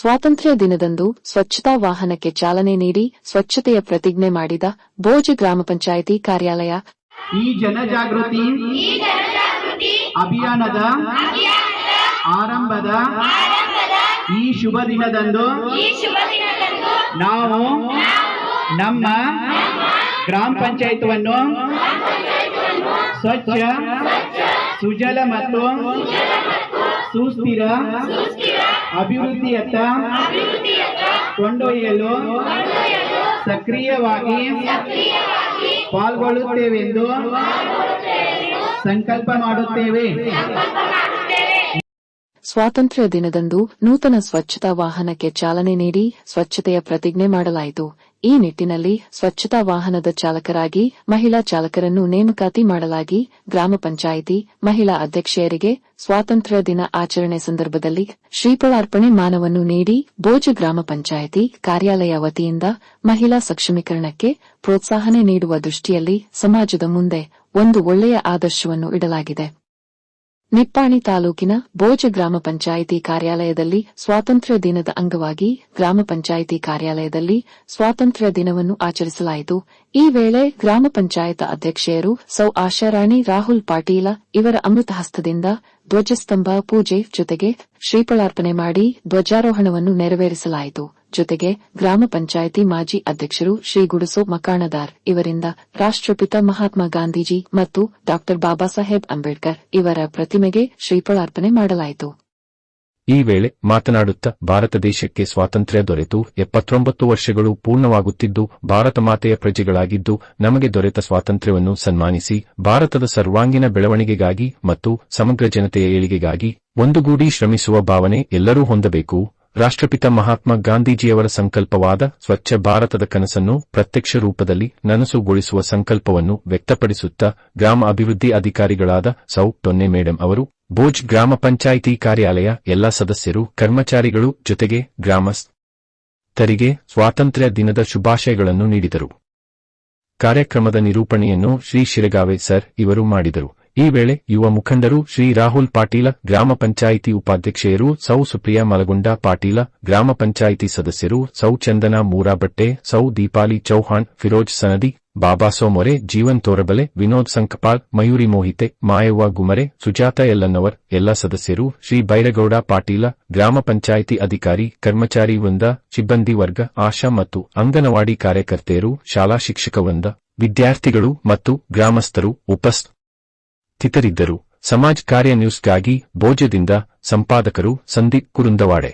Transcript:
ಸ್ವಾತಂತ್ರ್ಯ ದಿನದಂದು ಸ್ವಚ್ಛತಾ ವಾಹನಕ್ಕೆ ಚಾಲನೆ ನೀಡಿ ಸ್ವಚ್ಛತೆಯ ಪ್ರತಿಜ್ಞೆ ಮಾಡಿದ ಭೋಜ ಗ್ರಾಮ ಪಂಚಾಯಿತಿ ಕಾರ್ಯಾಲಯ. ಈ ಜನಜಾಗೃತಿ ಅಭಿಯಾನದ ಆರಂಭದ ಈ ಶುಭ ದಿನದಂದು ನಾವು ನಮ್ಮ ಗ್ರಾಮ ಪಂಚಾಯತ್ವನ್ನು ಸ್ವಚ್ಛ ಸುಜಲ ಮತ್ತು ಸುಸ್ಥಿರ ಅಭಿವೃದ್ಧಿಯತ್ತ ಕೊಂಡೊಯ್ಯಲು ಸಕ್ರಿಯವಾಗಿ ಪಾಲ್ಗೊಳ್ಳುತ್ತೇವೆಂದು ಸಂಕಲ್ಪ ಮಾಡುತ್ತೇವೆ. ಸ್ವಾತಂತ್ರ್ಯ ದಿನದಂದು ನೂತನ ಸ್ವಚ್ಛತಾ ವಾಹನಕ್ಕೆ ಚಾಲನೆ ನೀಡಿ ಸ್ವಚ್ಛತೆಯ ಪ್ರತಿಜ್ಞೆ ಮಾಡಲಾಯಿತು. ಈ ನಿಟ್ಟಿನಲ್ಲಿ ಸ್ವಚ್ಛತಾ ವಾಹನದ ಚಾಲಕರಾಗಿ, ಮಹಿಳಾ ಚಾಲಕರನ್ನು ನೇಮಕಾತಿ ಮಾಡಲಾಗಿ, ಗ್ರಾಮ ಪಂಚಾಯಿತಿ ಮಹಿಳಾ ಅಧ್ಯಕ್ಷೆಯರಿಗೆ ಸ್ವಾತಂತ್ರ್ಯ ದಿನ ಆಚರಣೆ ಸಂದರ್ಭದಲ್ಲಿ ಶ್ರೀಫಲಾರ್ಪಣೆ ಮಾನವನ್ನು ನೀಡಿ ಬೋಜ ಗ್ರಾಮ ಪಂಚಾಯಿತಿ ಕಾರ್ಯಾಲಯ ವತಿಯಿಂದ ಮಹಿಳಾ ಸಕ್ಷಮೀಕರಣಕ್ಕೆ ಪ್ರೋತ್ಸಾಹನೆ ನೀಡುವ ದೃಷ್ಟಿಯಲ್ಲಿ ಸಮಾಜದ ಮುಂದೆ ಒಂದು ಒಳ್ಳೆಯ ಆದರ್ಶವನ್ನು ಇಡಲಾಗಿದೆ. ನಿಪ್ಪಾಣಿ ತಾಲೂಕಿನ ಬೋಜ ಗ್ರಾಮ ಪಂಚಾಯಿತಿ ಕಾರ್ಯಾಲಯದಲ್ಲಿ ಸ್ವಾತಂತ್ರ್ಯ ದಿನದ ಅಂಗವಾಗಿ ಗ್ರಾಮ ಪಂಚಾಯಿತಿ ಕಾರ್ಯಾಲಯದಲ್ಲಿ ಸ್ವಾತಂತ್ರ್ಯ ದಿನವನ್ನು ಆಚರಿಸಲಾಯಿತು. ಈ ವೇಳೆ ಗ್ರಾಮ ಪಂಚಾಯತ ಅಧ್ಯಕ್ಷೆಯರು ಸೌ ಆಶಾರಾಣಿ ರಾಹುಲ್ ಪಾಟೀಲ ಇವರ ಅಮೃತ ಹಸ್ತದಿಂದ ಧ್ವಜಸ್ತಂಭ ಪೂಜೆ ಜೊತೆಗೆ ಶ್ರೀಫಲಾರ್ಪಣೆ ಮಾಡಿ ಧ್ವಜಾರೋಹಣವನ್ನು ನೆರವೇರಿಸಲಾಯಿತು. ಜೊತೆಗೆ ಗ್ರಾಮ ಪಂಚಾಯಿತಿ ಮಾಜಿ ಅಧ್ಯಕ್ಷರು ಶ್ರೀ ಗುಡಸೋ ಮಕಾಣದಾರ್ ಇವರಿಂದ ರಾಷ್ಟ್ರಪಿತ ಮಹಾತ್ಮ ಗಾಂಧೀಜಿ ಮತ್ತು ಡಾ ಬಾಬಾ ಸಾಹೇಬ್ ಅಂಬೇಡ್ಕರ್ ಇವರ ಪ್ರತಿಮೆಗೆ ಶ್ರೀಫಲಾರ್ಪಣೆ ಮಾಡಲಾಯಿತು. ಈ ವೇಳೆ ಮಾತನಾಡುತ್ತಾ ಭಾರತ ದೇಶಕ್ಕೆ ಸ್ವಾತಂತ್ರ್ಯ ದೊರೆತು, ಎಪ್ಪತ್ತೊಂಬತ್ತು ವರ್ಷಗಳು ಪೂರ್ಣವಾಗುತ್ತಿದ್ದು, ಭಾರತ ಮಾತೆಯ ಪ್ರಜೆಗಳಾಗಿದ್ದು, ನಮಗೆ ದೊರೆತ ಸ್ವಾತಂತ್ರ್ಯವನ್ನು ಸನ್ಮಾನಿಸಿ, ಭಾರತದ ಸರ್ವಾಂಗೀಣ ಬೆಳವಣಿಗೆಗಾಗಿ ಮತ್ತು ಸಮಗ್ರ ಜನತೆಯ ಏಳಿಗೆಗಾಗಿ ಒಂದುಗೂಡಿ ಶ್ರಮಿಸುವ ಭಾವನೆ ಎಲ್ಲರೂ ಹೊಂದಬೇಕು. ರಾಷ್ಟ್ರಪಿತ ಮಹಾತ್ಮ ಗಾಂಧೀಜಿಯವರ ಸಂಕಲ್ಪವಾದ ಸ್ವಚ್ಛ ಭಾರತದ ಕನಸನ್ನು ಪ್ರತ್ಯಕ್ಷ ರೂಪದಲ್ಲಿ ನನಸುಗೊಳಿಸುವ ಸಂಕಲ್ಪವನ್ನು ವ್ಯಕ್ತಪಡಿಸುತ್ತಾ ಗ್ರಾಮ ಅಭಿವೃದ್ಧಿ ಅಧಿಕಾರಿಗಳಾದ ಸೌ. ಟೊನ್ನೆ ಮೇಡಂ ಅವರು ಬೋಜ್ ಗ್ರಾಮ ಪಂಚಾಯಿತಿ ಕಾರ್ಯಾಲಯ ಎಲ್ಲ ಸದಸ್ಯರು, ಕರ್ಮಚಾರಿಗಳು ಜೊತೆಗೆ ಗ್ರಾಮಸ್ಥರಿಗೆ ಸ್ವಾತಂತ್ರ್ಯ ದಿನದ ಶುಭಾಶಯಗಳನ್ನು ನೀಡಿದರು. ಕಾರ್ಯಕ್ರಮದ ನಿರೂಪಣೆಯನ್ನು ಶ್ರೀ ಶಿರಗಾವೆ ಸರ್ ಇವರು ಮಾಡಿದರು. ಈ ವೇಳೆ ಯುವ ಮುಖಂಡರು ಶ್ರೀ ರಾಹುಲ್ ಪಾಟೀಲ ಗ್ರಾಮ ಪಂಚಾಯಿತಿ ಉಪಾಧ್ಯಕ್ಷೆಯರು ಸೌ ಸುಪ್ರಿಯಾ ಮಲಗುಂಡ ಪಾಟೀಲ ಗ್ರಾಮ ಪಂಚಾಯಿತಿ ಸದಸ್ಯರು ಸೌ ಚಂದನ ಮೂರಾಬಟ್ಟೆ, ಸೌ ದೀಪಾಲಿ ಚೌಹಾಣ್, ಫಿರೋಜ್ ಸನದಿ, ಬಾಬಾ ಸೋಮೊರೆ, ಜೀವನ್ ತೋರಬಲೆ, ವಿನೋದ್ ಸಂಕಪಾಲ್, ಮಯೂರಿ ಮೋಹಿತೆ, ಮಾಯವ್ವ ಗುಮರೆ, ಸುಜಾತ ಎಲ್ಲನವರ್ ಎಲ್ಲ ಸದಸ್ಯರು, ಶ್ರೀ ಬೈರಗೌಡ ಪಾಟೀಲ, ಗ್ರಾಮ ಪಂಚಾಯಿತಿ ಅಧಿಕಾರಿ, ಕರ್ಮಚಾರಿ ವೃಂದ, ಸಿಬ್ಬಂದಿ ವರ್ಗ, ಆಶಾ ಮತ್ತು ಅಂಗನವಾಡಿ ಕಾರ್ಯಕರ್ತೆಯರು, ಶಾಲಾ ಶಿಕ್ಷಕ ವೃಂದ, ವಿದ್ಯಾರ್ಥಿಗಳು ಮತ್ತು ಗ್ರಾಮಸ್ಥರು ಉಪಸ್ಥಿತರಿದ್ದರು ಸಮಾಜ್ ಕಾರ್ಯ ನ್ಯೂಸ್ಗಾಗಿ ಭೋಜ್ಯದಿಂದ ಸಂಪಾದಕರು ಸಂದೀಪ್ ಕುರುಂದವಾಡೆ.